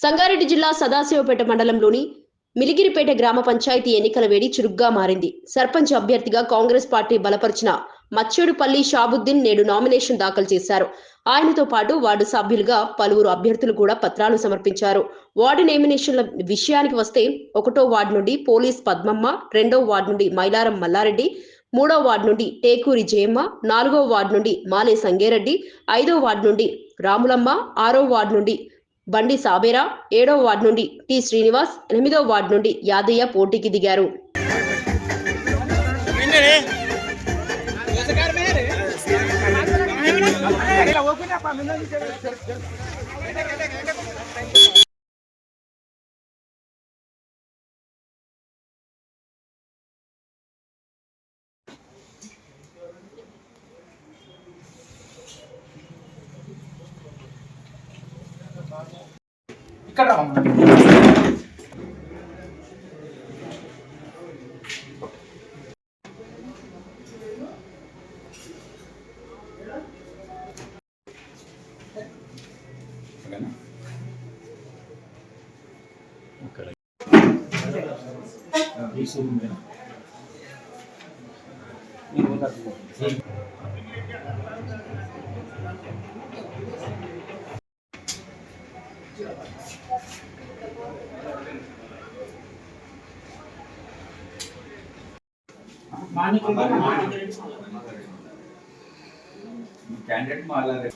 సంగారెడ్డి జిల్లా సదాశివపేట మండలంలోని మిలిగిరిపేట గ్రామ పంచాయతీ ఎన్నికల వేడి చురుగ్గా మారింది. సర్పంచ్ అభ్యర్థిగా కాంగ్రెస్ పార్టీ బలపరిచిన మచ్చేడుపల్లి షాబుద్దీన్ నేడు నామినేషన్ దాఖలు చేశారు. ఆయనతో పాటు వార్డు సభ్యులుగా పలువురు అభ్యర్థులు కూడా పత్రాలు సమర్పించారు. వార్డు నామినేషన్ల విషయానికి వస్తే ఒకటో వార్డు నుండి పోలీస్ పద్మమ్మ రెండో వార్డు నుండి మైలారం మల్లారెడ్డి మూడో వార్డు నుండి టేకూరి జయమ్మ నాలుగో వార్డు నుండి మాలే సంగేరెడ్డి ఐదో వార్డు నుండి రాములమ్మ ఆరో వార్డు నుండి బండి సాబేరా ఏడో వార్డు నుండి టి శ్రీనివాస్ ఎనిమిదో వార్డు నుండి యాదయ్య పోటీకి దిగారు. ఇక్కడ రావమ్మా. कैंडिडेट माला रे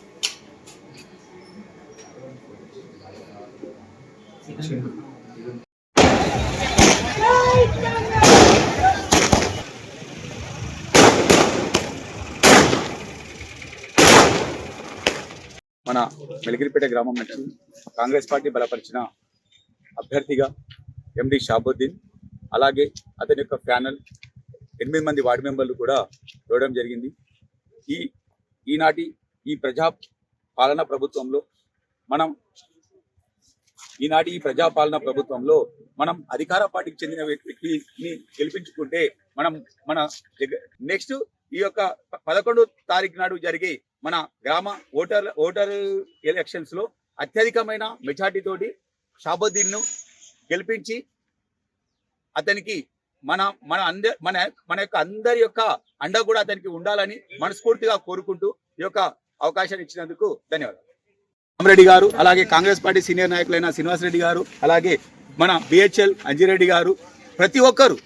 మన వెలిగిరిపేట గ్రామం నుంచి కాంగ్రెస్ పార్టీ బలపరిచిన అభ్యర్థిగా ఎండి షాబుద్దీన్ అలాగే అతని యొక్క ప్యానల్ ఎనిమిది మంది వార్డు మెంబర్లు కూడా ఇవ్వడం జరిగింది. ఈ ఈనాటి ఈ ప్రజా పాలన ప్రభుత్వంలో మనం ఈనాటి ఈ ప్రజాపాలన ప్రభుత్వంలో మనం అధికార పార్టీకి చెందిన వ్యక్తిని గెలిపించుకుంటే మనం మన నెక్స్ట్ ఈ యొక్క ప- పదకొండో తారీఖు నాడు జరిగే మన గ్రామ ఓటర్ ఓటర్ ఎలక్షన్స్లో అత్యధికమైన మెజార్టీ తోటి షాబుద్దీన్ను గెలిపించి అతనికి మన మన అంద మన మన యొక్క అందరి యొక్క అండ కూడా అతనికి ఉండాలని మనస్ఫూర్తిగా కోరుకుంటూ ఈ యొక్క అవకాశాన్ని ఇచ్చినందుకు ధన్యవాదాలు. రామరెడ్డి గారు అలాగే కాంగ్రెస్ పార్టీ సీనియర్ నాయకులైన శ్రీనివాసరెడ్డి గారు అలాగే మన బిహెచ్ఎల్ అంజిరెడ్డి గారు ప్రతి ఒక్కరు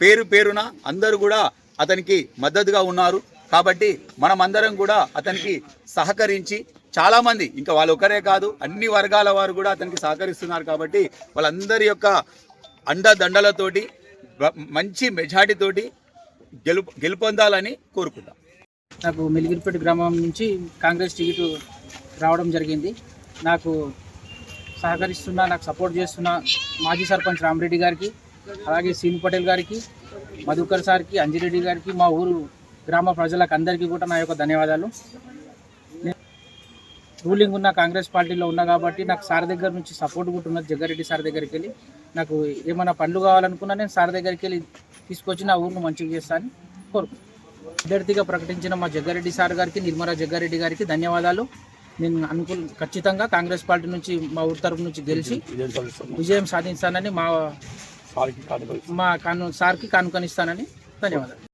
పేరు పేరున అందరూ కూడా అతనికి మద్దతుగా ఉన్నారు. కాబట్టి మనం అందరం కూడా అతనికి సహకరించి చాలామంది ఇంకా వాళ్ళు ఒకరే కాదు అన్ని వర్గాల వారు కూడా అతనికి సహకరిస్తున్నారు కాబట్టి వాళ్ళందరి యొక్క అండదండలతోటి మంచి మెజార్టీ తోటి గెలు గెలుపొందాలని కోరుకుందాం. నాకు మిలిగిరిపేట గ్రామం నుంచి కాంగ్రెస్ టికెట్ రావడం జరిగింది. నాకు సహకరిస్తున్న నాకు సపోర్ట్ చేస్తున్న మాజీ సర్పంచ్ రామరెడ్డి గారికి అలాగే సీను పటేల్ గారికి మధుకర్ సార్కి అంజిరెడ్డి గారికి మా ఊరు గ్రామ ప్రజలకు అందరికీ కూడా నా యొక్క ధన్యవాదాలు. రూలింగ్ ఉన్న కాంగ్రెస్ పార్టీలో ఉన్నా కాబట్టి నాకు సార్ దగ్గర నుంచి సపోర్ట్ కూడా ఉన్నది. జగ్గారెడ్డి సార్ దగ్గరికి వెళ్ళి నాకు ఏమైనా పనులు కావాలనుకున్నా నేను సార్ దగ్గరికి వెళ్ళి తీసుకొచ్చి నా ఊరిని మంచిగా చేస్తానని కోరుకుంటున్నాను అభ్యర్థిగా ప్రకటించిన మా జగ్గారెడ్డి సార్ గారికి నిర్మలా జగ్గారెడ్డి గారికి ధన్యవాదాలు. నేను అనుకూల ఖచ్చితంగా కాంగ్రెస్ పార్టీ నుంచి మా ఊరి తరపు నుంచి గెలిచి విజయం సాధిస్తానని మా మా కాను సార్కి కానుకనిస్తానని ధన్యవాదాలు.